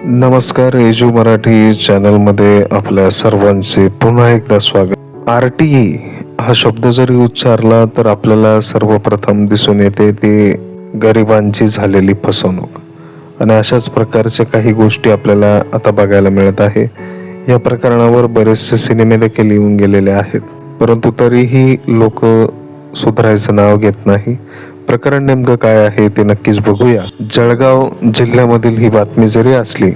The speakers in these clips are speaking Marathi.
नमस्कार एजू मराठी चॅनलमध्ये आपल्या सर्वांचे पुन्हा एकदा स्वागत. आर टी ई हा शब्द जरी उच्चारला तर आपल्याला सर्वप्रथम दिसून येते ते गरिबांची झालेली फसवणूक. आणि अशाच प्रकारच्या काही गोष्टी आपल्याला आता बघायला मिळत आहे. या प्रकरणावर बरेचसे सिनेमे देखील येऊन गेलेले आहेत. परंतु तरीही लोक सुधारायचं नाव घेत नाही. प्रकरण नेमकं काय आहे ते नक्कीच बघूया. जळगाव जिल्ह्यामधील ही बातमी जरी असली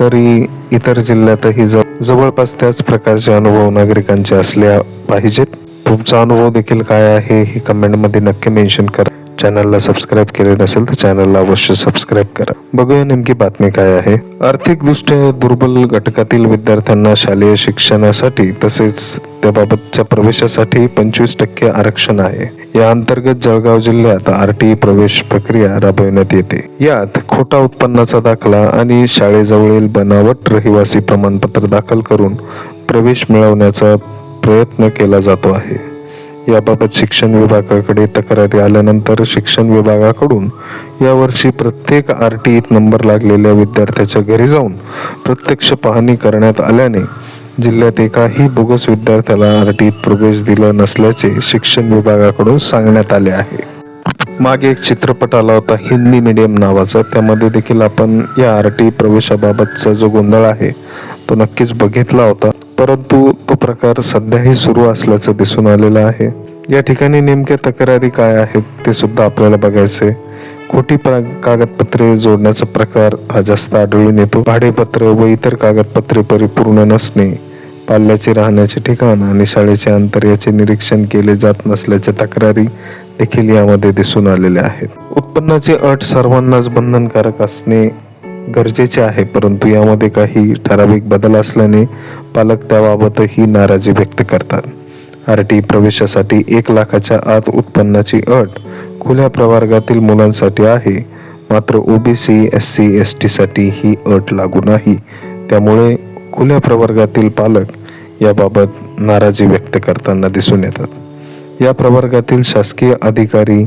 तरी इतर जिल्ह्यातही जवळपास त्याच प्रकारचे अनुभव नागरिकांचे असले पाहिजेत. तुमचा अनुभव देखील काय आहे हे कमेंटमध्ये नक्की मेन्शन करा. चॅनलला सबस्क्राईब केले नसेल तर चॅनलला अवश्य सबस्क्राईब करा. बघूया नेमकी बातमी काय आहे. आर्थिकदृष्ट्या दुर्बल घटकातील विद्यार्थ्यांना शालेय शिक्षणासाठी तसेच त्याबाबतच्या प्रवेशासाठी पंचवीस टक्के आरक्षण आहे. या अंतर्गत जळगाव जिल्ह्यात आर टी प्रवेश प्रक्रिया राबविण्यात येते. यात खोटा उत्पन्नाचा दाखला आणि शाळेजवळील बनावट रहिवासी प्रमाणपत्र दाखल करून प्रवेश मिळवण्याचा प्रयत्न केला जातो आहे. याबाबत शिक्षण विभागाकडे तक्रारी आल्यानंतर शिक्षण विभागाकडून यावर्षी प्रत्येक आर टी ईत नंबर लागलेल्या विद्यार्थ्याच्या घरी जाऊन प्रत्यक्ष पाहणी करण्यात आल्याने जिल्ह्यात एकाही बोगस विद्यार्थ्याला आर टी ईत प्रवेश दिला नसल्याचे शिक्षण विभागाकडून सांगण्यात आले आहे. मागे एक चित्रपट आला होता हिंदी मीडियम नावाचा. त्यामध्ये देखील आपण या आर टी प्रवेशाबाबतचा जो गोंधळ आहे तो नक्कीच बघितला होता. परंतु तो प्रकार सध्याही सुरू असल्याचं दिसून आलेलं आहे. या ठिकाणी नेमक्या तक्रारी काय आहेत ते सुद्धा आपल्याला बघायचे खोटी कागदपत्रे जोडण्याचा प्रकार हा जास्त आढळून येतो. भाडेपत्र व इतर कागदपत्रे परिपूर्ण नसणे पाल्याचे राहण्याचे ठिकाण आणि शाळेचे अंतर याचे निरीक्षण केले जात नसल्याच्या तक्रारी देखील यामध्ये दिसून आलेल्या आहेत. उत्पन्नाची अट सर्वांनाच बंधनकारक असणे गरजेचे आहे परंतु यामध्ये काही ठराविक बदल असल्याने पालक त्याबाबतही नाराजी व्यक्त करतात. आर टी प्रवेशासाठी एक लाखाच्या आत उत्पन्नाची अट खुल्या प्रवर्गातील मुलांसाठी आहे. मात्र ओबीसी एस सी एस टीसाठी ही अट लागू नाही. त्यामुळे खुल्या प्रवर्गातील पालक याबाबत नाराजी व्यक्त करताना दिसून येतात. या प्रवर्गातील शासकीय अधिकारी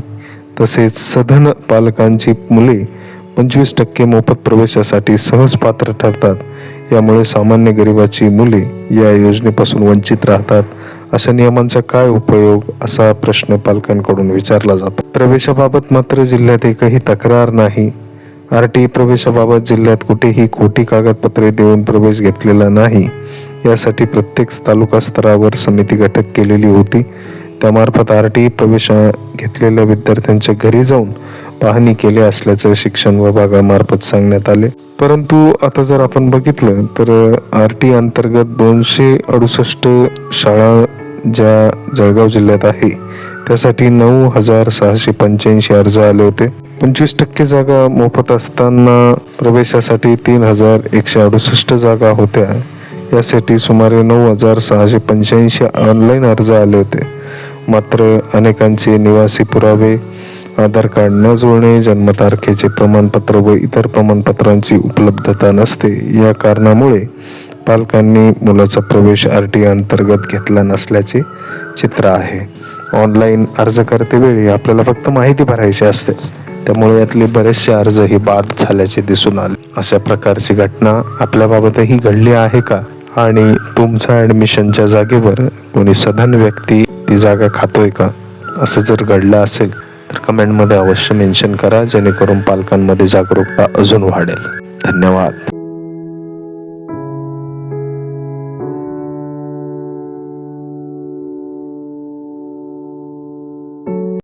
तसेच सधन पालकांची मुले पंचवीस टक्के मोफत प्रवेशासाठी सहज पात्र ठरतात. यामुळे सामान्य गरिबाची मुले या योजनेपासून वंचित राहतात. अशा नियमांचा काय उपयोग? असा प्रश्न पालकांकडून विचारला जातो. प्रवेशाबाबत मात्र जिल्ह्यात एकही तक्रार नाही. आर टी प्रवेशाबाबत जिल्ह्यात कुठेही खोटी कागदपत्रे देऊन प्रवेश घेतलेला नाही. यासाठी प्रत्येक तालुका स्तरावर समिती गठीत केलेली होती. त्यामार्फत आर टी प्रवेश घेतलेल्या विद्यार्थ्यांच्या घरी जाऊन पाहणी केली असल्याचं शिक्षण विभागामार्फत सांगण्यात आले. परंतु आता जर आपण बघितलं तर आर टी अंतर्गत दोनशे अडुसष्ट शाळा ज्या जळगाव जिल्ह्यात आहे त्यासाठी नऊ हजार सहाशे पंच्याऐंशी अर्ज आले होते. पंचवीस टक्के जागा मोफत असताना प्रवेशासाठी तीन हजार एकशे अडुसष्ट जागा होत्या. यासाठी सुमारे नऊ हजार सहाशे पंच्याऐंशी ऑनलाईन अर्ज आले होते. मात्र अनेकांचे निवासी पुरावे आधार कार्ड न जुळणे जन्मतारखेचे प्रमाणपत्र व इतर प्रमाणपत्रांची उपलब्धता नसते. या कारणामुळे पालकांनी मुलाचा प्रवेश आर टी अंतर्गत घेतला नसल्याचे चित्र आहे. ऑनलाईन अर्ज करतेवेळी आपल्याला फक्त माहिती भरायची असते. त्यामुळे यातले बरेचसे अर्ज हे बाद झाल्याचे दिसून आले. अशा प्रकारची घटना आपल्याबाबतही घडली आहे का? आणि तुमच्या ॲडमिशनच्या जागेवर कोणी सधन व्यक्ती ती जागा खातोय का? असं जर घडलं असेल तर कमेंटमध्ये अवश्य मेन्शन करा जेणेकरून पालकांमध्ये जागरूकता अजून वाढेल. धन्यवाद.